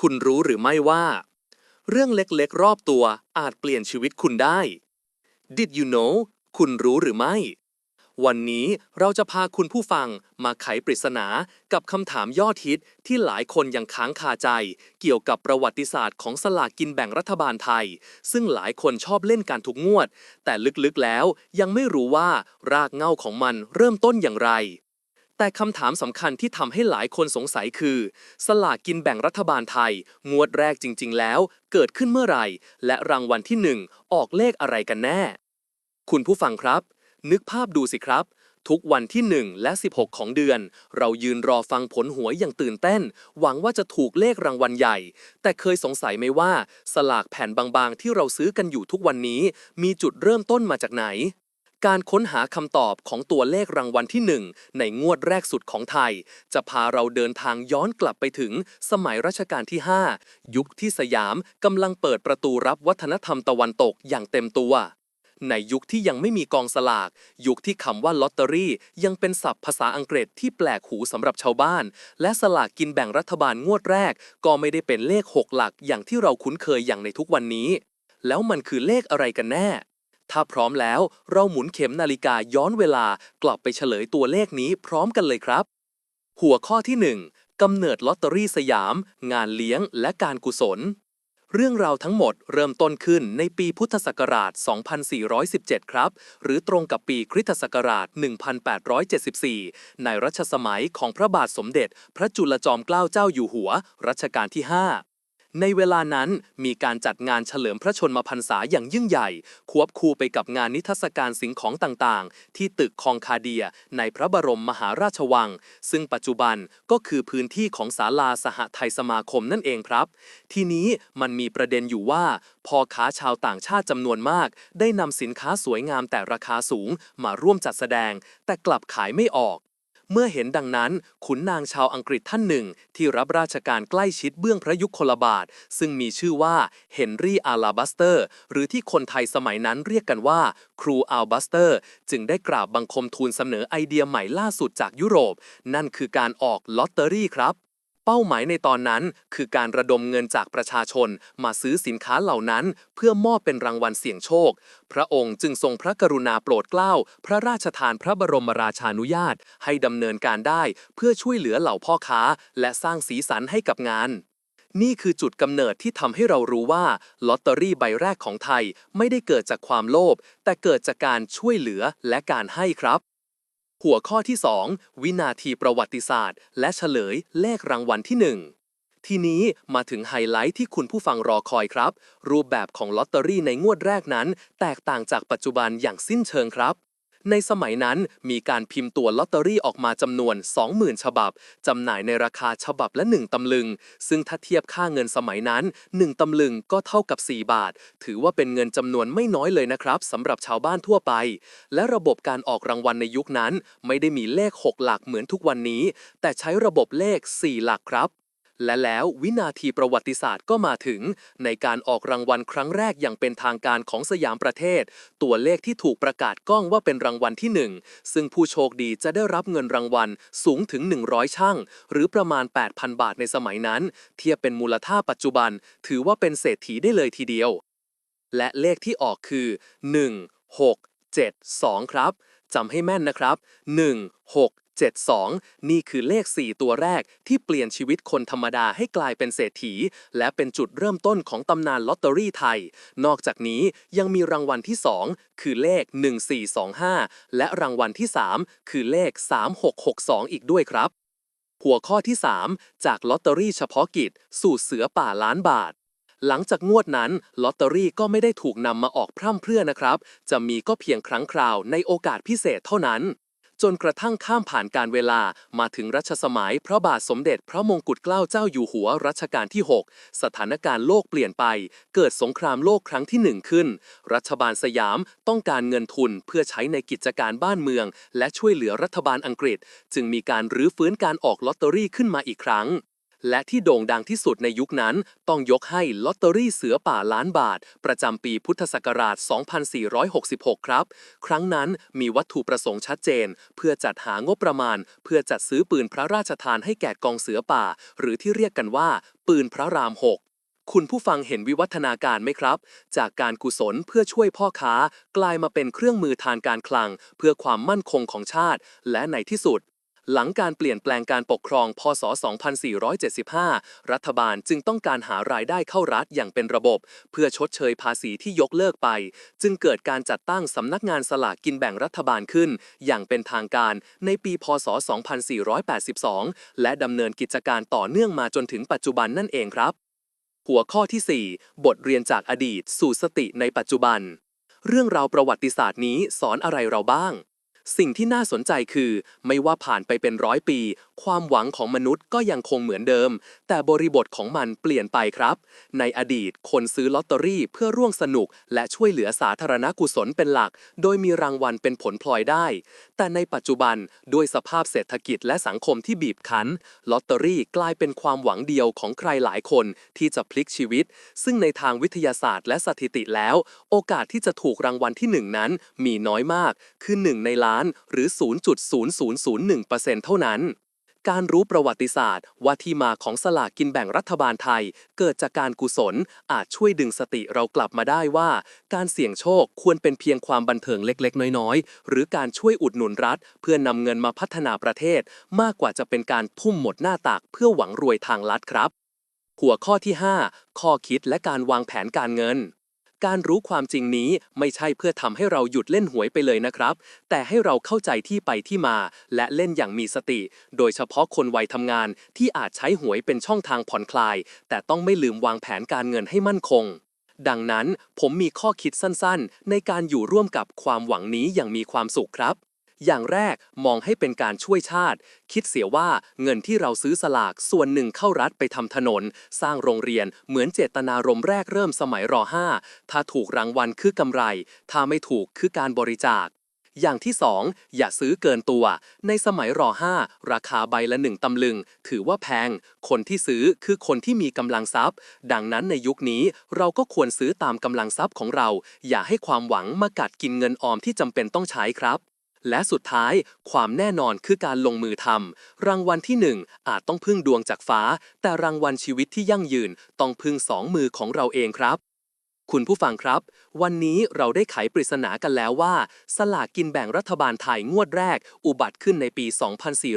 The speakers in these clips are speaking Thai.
คุณรู้หรือไม่ว่า เรื่องเล็กๆ รอบตัวอาจเปลี่ยนชีวิตคุณได้ Did you know คุณรู้หรือไม่ วันนี้เราจะพาคุณผู้ฟังมาไขปริศนากับคำถามยอดฮิตที่หลายคนยังค้างคาใจ เกี่ยวกับประวัติศาสตร์ของสลากกินแบ่งรัฐบาลไทย ซึ่งหลายคนชอบเล่นการทุกงวด แต่ลึกๆแล้วยังไม่รู้ว่ารากเหง้าของมันเริ่มต้นอย่างไร แต่คำถามสำคัญที่ทำให้หลายคนสงสัยคือ สลากกินแบ่งรัฐบาลไทย งวดแรกจริง ๆ แล้ว เกิดขึ้นเมื่อไหร่ และรางวัลที่หนึ่งออกเลขอะไรกันแน่ คุณผู้ฟังครับ นึกภาพดูสิครับ ทุกวันที่ 1 และ 16 ของเดือน เรายืนรอฟังผลหวยอย่างตื่นเต้น หวังว่าจะถูกเลขรางวัลใหญ่ แต่เคยสงสัยไหมว่า สลากแผ่นบางๆ ที่เราซื้อกันอยู่ทุกวันนี้ มีจุดเริ่มต้นมาจากไหน การค้นหาคำตอบของตัวเลขรางวัลที่ 1 ในงวดแรกสุดของไทย จะพาเราเดินทางย้อนกลับไปถึงสมัยรัชกาลที่ 5 ยุคที่สยามกำลังเปิดประตูรับวัฒนธรรมตะวันตกอย่างเต็มตัว ในยุคที่ยังไม่มีกองสลาก ยุคที่คำว่าลอตเตอรี่ยังเป็นศัพท์ภาษาอังกฤษที่แปลกหูสำหรับชาวบ้าน และสลากกินแบ่งรัฐบาลงวดแรก ก็ไม่ได้เป็นเลข6หลักอย่างที่เราคุ้นเคยอย่างในทุกวันนี้ แล้วมันคือเลขอะไรกันแน่ ถ้าพร้อมแล้วเราหมุนเข็มนาฬิกาย้อนเวลากลับไปเฉลยตัวเลขนี้พร้อมกันเลยครับ หัวข้อที่ 1กำเนิดลอตเตอรี่สยาม งานเลี้ยงและการกุศล เรื่องราวทั้งหมดเริ่มต้นขึ้นในปีพุทธศักราช 2417 ครับ หรือตรงกับปีคริสตศักราช 1874 ในรัชสมัยของพระบาทสมเด็จ พระจุลจอมเกล้าเจ้าอยู่หัว รัชกาลที่ 5 ในเวลานั้นมีการจัดงานเฉลิมพระชนมพรรษาอย่างยิ่งใหญ่ ควบคู่ไปกับงานนิทรรศการสิ่งของต่างๆ ที่ตึกคองคาเดียในพระบรมมหาราชวัง ซึ่งปัจจุบันก็คือพื้นที่ของศาลาสหไทยสมาคมนั่นเองครับ ทีนี้มันมีประเด็นอยู่ว่าพ่อค้าชาวต่างชาติจำนวนมาก ได้นำสินค้าสวยงามแต่ราคาสูงมาร่วมจัดแสดง แต่กลับขายไม่ออก เมื่อเห็นดังนั้น ขุนนางชาวอังกฤษท่านหนึ่ง ที่รับราชการใกล้ชิดเบื้องพระยุคลบาท ซึ่งมีชื่อว่าเฮนรี่อาลาบัสเตอร์ หรือที่คนไทยสมัยนั้นเรียกกันว่า ครูอาลบัสเตอร์ จึงได้กราบบังคมทูลเสนอไอเดียใหม่ล่าสุดจากยุโรป นั่นคือการออกลอตเตอรี่ครับ เป้าหมายในตอนนั้นคือการระดมเงินจากประชาชนมาซื้อสินค้าเหล่านั้น เพื่อมอบเป็นรางวัลเสี่ยงโชค พระองค์จึงทรงพระกรุณาโปรดเกล้า พระราชทานพระบรมราชานุญาต ให้ดำเนินการได้เพื่อช่วยเหลือเหล่าพ่อค้า และสร้างสีสันให้กับงาน นี่คือจุดกำเนิดที่ทำให้เรารู้ว่าลอตเตอรี่ใบแรกของไทยไม่ได้เกิดจากความโลภแต่เกิดจากการช่วยเหลือและการให้ครับ หัวข้อที่ 2 วินาทีประวัติศาสตร์ และเฉลยเลขรางวัลที่ 1 ทีนี้มาถึงไฮไลท์ที่คุณผู้ฟังรอคอยครับ รูปแบบของลอตเตอรี่ในงวดแรกนั้น แตกต่างจากปัจจุบันอย่างสิ้นเชิงครับ ในสมัยนั้นมีการพิมพ์ตัวลอตเตอรี่ออกมาจำนวน 20,000 ฉบับ จำหน่ายในราคาฉบับละ 1 ตำลึง ซึ่งถ้าเทียบค่าเงินสมัยนั้น 1 ตำลึงก็เท่ากับ 4 บาท ถือว่าเป็นเงินจำนวนไม่น้อยเลยนะครับสำหรับชาวบ้านทั่วไป และระบบการออกรางวัลในยุคนั้น ไม่ได้มีเลข 6 หลักเหมือนทุกวันนี้ แต่ใช้ระบบเลข 4 หลักครับ และแล้ววินาทีประวัติศาสตร์ก็มาถึง ในการออกรางวัลครั้งแรกอย่างเป็นทางการของสยามประเทศ ตัวเลขที่ถูกประกาศก้องว่าเป็นรางวัลที่ 1 ซึ่งผู้โชคดีจะได้รับเงินรางวัลสูงถึง 100 ช่าง หรือประมาณ 8,000 บาทในสมัยนั้น เทียบเป็นมูลค่าปัจจุบัน ถือว่าเป็นเศรษฐีได้เลยทีเดียว และเลขที่ออกคือ 1 6 7 2 ครับจำให้แม่นนะครับ 1 6 7 2 นี่คือเลข 4 ตัวแรกที่เปลี่ยนชีวิตคนธรรมดาให้กลายเป็นเศรษฐี และเป็นจุดเริ่มต้นของตำนานลอตเตอรี่ไทย นอกจากนี้ยังมีรางวัลที่ 2 คือเลข 1425 และรางวัลที่ 3 คือเลข 3662 อีกด้วยครับ หัวข้อที่ 3 จากลอตเตอรี่เฉพาะกิจ สู่เสือป่าล้านบาทหลังจากงวดนั้นลอตเตอรี่ก็ไม่ได้ถูกนำมาออกพร่ำเพรื่อนะครับ จะมีก็เพียงครั้งคราวในโอกาสพิเศษเท่านั้น จนกระทั่งข้ามผ่านการเวลามาถึงรัชสมัยพระบาทสมเด็จพระมงกุฎเกล้าเจ้าอยู่หัวรัชกาลที่ 6 สถานการณ์โลกเปลี่ยนไป เกิดสงครามโลกครั้งที่หนึ่งขึ้น รัฐบาลสยามต้องการเงินทุนเพื่อใช้ในกิจการบ้านเมือง และช่วยเหลือรัฐบาลอังกฤษ จึงมีการรื้อฟื้นการออกลอตเตอรี่ขึ้นมาอีกครั้ง และที่โด่งดังที่สุดในยุคนั้นต้องยกให้ลอตเตอรี่เสือป่าล้านบาท ประจำปีพุทธศักราช 2466 ครับ ครั้งนั้นมีวัตถุประสงค์ชัดเจน เพื่อจัดหางบประมาณ เพื่อจัดซื้อปืนพระราชทานให้แก่กองเสือป่า หรือที่เรียกกันว่า ปืนพระราม6คุณผู้ฟังเห็นวิวัฒนาการไหมครับ จากการกุศลเพื่อช่วยพ่อค้า กลายมาเป็นเครื่องมือทางการคลัง เพื่อความมั่นคงของชาติ และในที่สุด หลังการเปลี่ยนแปลงการปกครอง พศ 2475 รัฐบาลจึงต้องการหารายได้เข้ารัฐอย่างเป็นระบบ เพื่อชดเชยภาษีที่ยกเลิกไป จึงเกิดการจัดตั้งสำนักงานสลากกินแบ่งรัฐบาลขึ้น อย่างเป็นทางการในปี พศ 2482 และดำเนินกิจการต่อเนื่องมาจนถึงปัจจุบันนั่นเองครับ หัวข้อที่ 4 บทเรียนจากอดีตสู่สติในปัจจุบัน เรื่องราวประวัติศาสตร์นี้สอนอะไรเราบ้าง สิ่งที่น่าสนใจคือ ไม่ว่าผ่านไปเป็นร้อยปี ความหวังของมนุษย์ก็ยังคงเหมือนเดิม แต่บริบทของมันเปลี่ยนไปครับ ในอดีตคนซื้อลอตเตอรี่เพื่อร่วมสนุก และช่วยเหลือสาธารณกุศลเป็นหลัก โดยมีรางวัลเป็นผลพลอยได้ แต่ในปัจจุบันด้วยสภาพเศรษฐกิจและสังคมที่บีบคั้นลอตเตอรี่กลายเป็นความหวังเดียวของใครหลายคนที่จะพลิกชีวิต ซึ่งในทางวิทยาศาสตร์และสถิติแล้ว โอกาสที่จะถูกรางวัลที่ 1 นั้นมีน้อยมาก คือ 1 ในล้านหรือ 0.0001%เท่านั้น การรู้ประวัติศาสตร์ว่าที่มาของสลากกินแบ่งรัฐบาลไทย เกิดจากการกุศล อาจช่วยดึงสติเรากลับมาได้ว่า การเสี่ยงโชคควรเป็นเพียงความบันเทิงเล็กๆ น้อยๆ หรือการช่วยอุดหนุนรัฐ เพื่อนำเงินมาพัฒนาประเทศ มากกว่าจะเป็นการทุ่มหมดหน้าตักเพื่อหวังรวยทางลัดครับ หัวข้อที่ 5 ข้อคิดและการวางแผนการเงิน การรู้ความจริงนี้ไม่ใช่เพื่อทำให้เราหยุดเล่นหวยไปเลยนะครับ แต่ให้เราเข้าใจที่ไปที่มา และเล่นอย่างมีสติ โดยเฉพาะคนวัยทำงานที่อาจใช้หวยเป็นช่องทางผ่อนคลาย แต่ต้องไม่ลืมวางแผนการเงินให้มั่นคง ดังนั้นผมมีข้อคิดสั้นๆ ในการอยู่ร่วมกับความหวังนี้อย่างมีความสุขครับ อย่างแรกมองให้เป็นการช่วยชาติ คิดเสียว่าเงินที่เราซื้อสลากส่วนหนึ่งเข้ารัฐไปทำถนน สร้างโรงเรียนเหมือนเจตนารมณ์แรกเริ่มสมัยร 5 ถ้าถูกรางวัลคือกำไร ถ้าไม่ถูกคือการบริจาคอย่างที่ 2 อย่าซื้อเกินตัว ในสมัยร5ราคาใบละหนึ่งตำลึง ถือว่าแพง คนที่ซื้อคือคนที่มีกำลังทรัพย์ ดังนั้นในยุคนี้เราก็ควรซื้อตามกำลังทรัพย์ของเรา อย่าให้ความหวังมากัดกินเงินออมที่จำเป็นต้องใช้ครับ และสุดท้ายความแน่นอนคือการลงมือทำรางวัลที่ 1 อาจต้องพึ่งดวงจากฟ้า แต่รางวัลชีวิตที่ยั่งยืนต้องพึ่งสองมือของเราเองครับ คุณผู้ฟังครับ วันนี้เราได้ไขปริศนากันแล้วว่า สลากกินแบ่งรัฐบาลไทยงวดแรก อุบัติขึ้นในปี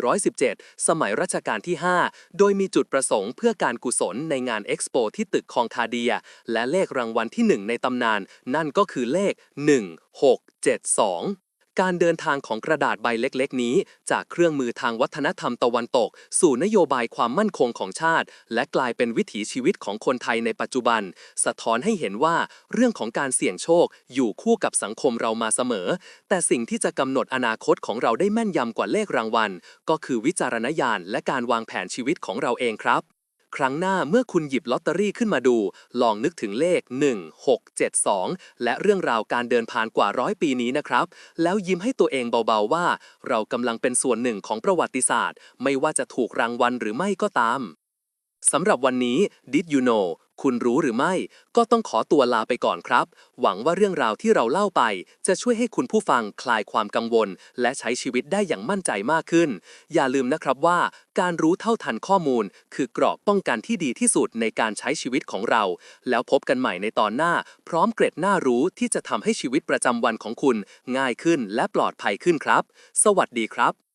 2417 สมัยรัชกาลที่ 5 โดยมีจุดประสงค์เพื่อการกุศลในงานเอ็กซ์โปที่ตึกคองคาเดีย และเลขรางวัลที่ 1 ในตำนาน นั่นก็คือเลข 1672 การเดินทางของกระดาษใบเล็กๆ นี้ จากเครื่องมือทางวัฒนธรรมตะวันตก สู่นโยบายความมั่นคงของชาติ และกลายเป็นวิถีชีวิตของคนไทยในปัจจุบัน สะท้อนให้เห็นว่าเรื่องของการเสี่ยงโชค อยู่คู่กับสังคมเรามาเสมอ แต่สิ่งที่จะกำหนดอนาคตของเราได้แม่นยำกว่าเลขรางวัล ก็คือวิจารณญาณและการวางแผนชีวิตของเราเองครับ ครั้งหน้าเมื่อคุณหยิบลอตเตอรี่ขึ้นมาดู ลองนึกถึงเลข 1672 และเรื่องราวการเดินผ่านกว่าร้อยปีนี้นะครับ แล้วยิ้มให้ตัวเองเบาๆว่า เรากำลังเป็นส่วนหนึ่งของประวัติศาสตร์ ไม่ว่าจะถูกรางวัลหรือไม่ก็ตามสำหรับวันนี้ Did you know คุณรู้หรือไม่ ก็ต้องขอตัวลาไปก่อนครับ หวังว่าเรื่องราวที่เราเล่าไป จะช่วยให้คุณผู้ฟังคลายความกังวล และใช้ชีวิตได้อย่างมั่นใจมากขึ้น อย่าลืมนะครับว่า การรู้เท่าทันข้อมูล คือเกราะป้องกันที่ดีที่สุดในการใช้ชีวิตของเรา แล้วพบกันใหม่ในตอนหน้า พร้อมเกร็ดน่ารู้ที่จะทำให้ชีวิตประจำวันของคุณ ง่ายขึ้นและปลอดภัยขึ้นครับ สวัสดีครับ